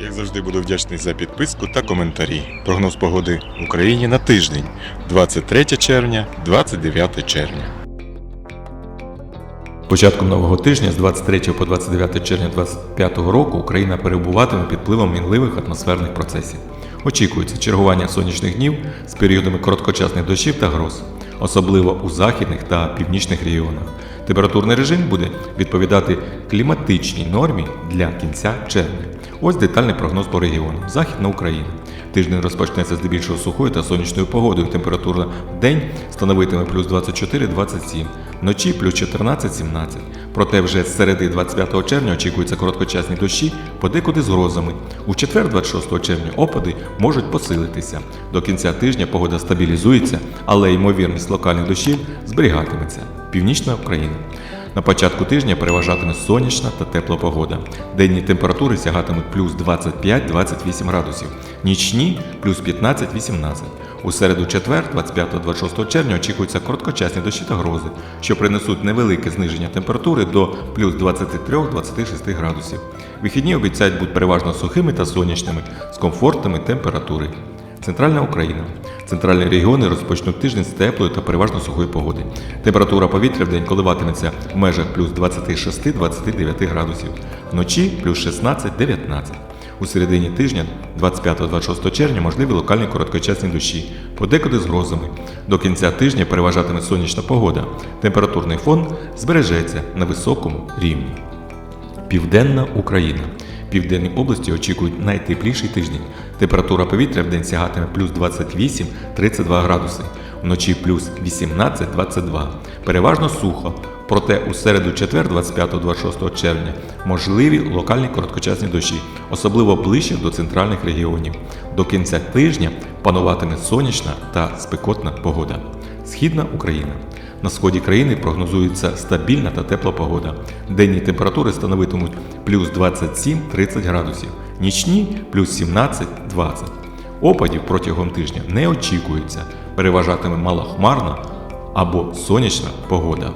Як завжди буду вдячний за підписку та коментарі. Прогноз погоди в Україні на тиждень 23 червня, 29 червня. Початком нового тижня з 23 по 29 червня 2025 року Україна перебуватиме під впливом мінливих атмосферних процесів. Очікується чергування сонячних днів з періодами короткочасних дощів та гроз, особливо у західних та північних регіонах. Температурний режим буде відповідати кліматичній нормі для кінця червня. Ось детальний прогноз по регіону. Західна Україна. Тиждень розпочнеться здебільшого сухою та сонячною погодою. Температура в день становитиме плюс 24-27, вночі плюс 14-17. Проте вже з середи 25 червня очікуються короткочасні дощі, подекуди з грозами. У четвер, 26 червня, опади можуть посилитися. До кінця тижня погода стабілізується, але ймовірність локальних дощів зберігатиметься. Північна Україна. На початку тижня переважатиме сонячна та тепла погода. Денні температури сягатимуть плюс 25-28 градусів, нічні плюс 15-18. У середу четвер, 25-26 червня, очікуються короткочасні дощі та грози, що принесуть невелике зниження температури до плюс 23-26 градусів. Вихідні обіцяють бути переважно сухими та сонячними з комфортними температури. Центральна Україна. Центральні регіони розпочнуть тиждень з теплої та переважно сухої погоди. Температура повітря в день коливатиметься в межах плюс 26-29 градусів, вночі плюс 16-19. У середині тижня, 25-26 червня, можливі локальні короткочасні дощі, подекуди з грозами. До кінця тижня переважатиме сонячна погода. Температурний фон збережеться на високому рівні. Південна Україна. Південні області очікують найтепліший тиждень. Температура повітря в день сягатиме плюс 28-32 градуси, вночі плюс 18-22. Переважно сухо. Проте у середу четвер, 25-26 червня, можливі локальні короткочасні дощі, особливо ближче до центральних регіонів. До кінця тижня пануватиме сонячна та спекотна погода. Східна Україна. На сході країни прогнозується стабільна та тепла погода. Денні температури становитимуть плюс 27-30 градусів, нічні плюс 17-20. Опадів протягом тижня не очікується, переважатиме малохмарна або сонячна погода.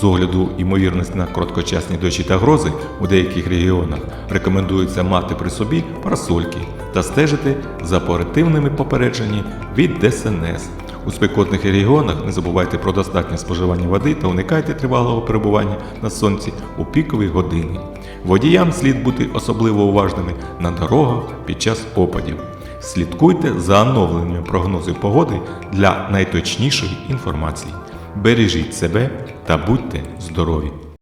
З огляду ймовірності на короткочасні дощі та грози у деяких регіонах рекомендується мати при собі парасольки та стежити за оперативними попередженнями від ДСНС. У спекотних регіонах не забувайте про достатнє споживання води та уникайте тривалого перебування на сонці у пікові години. Водіям слід бути особливо уважними на дорогах під час опадів. Слідкуйте за оновленням прогнозів погоди для найточнішої інформації. Бережіть себе та будьте здорові!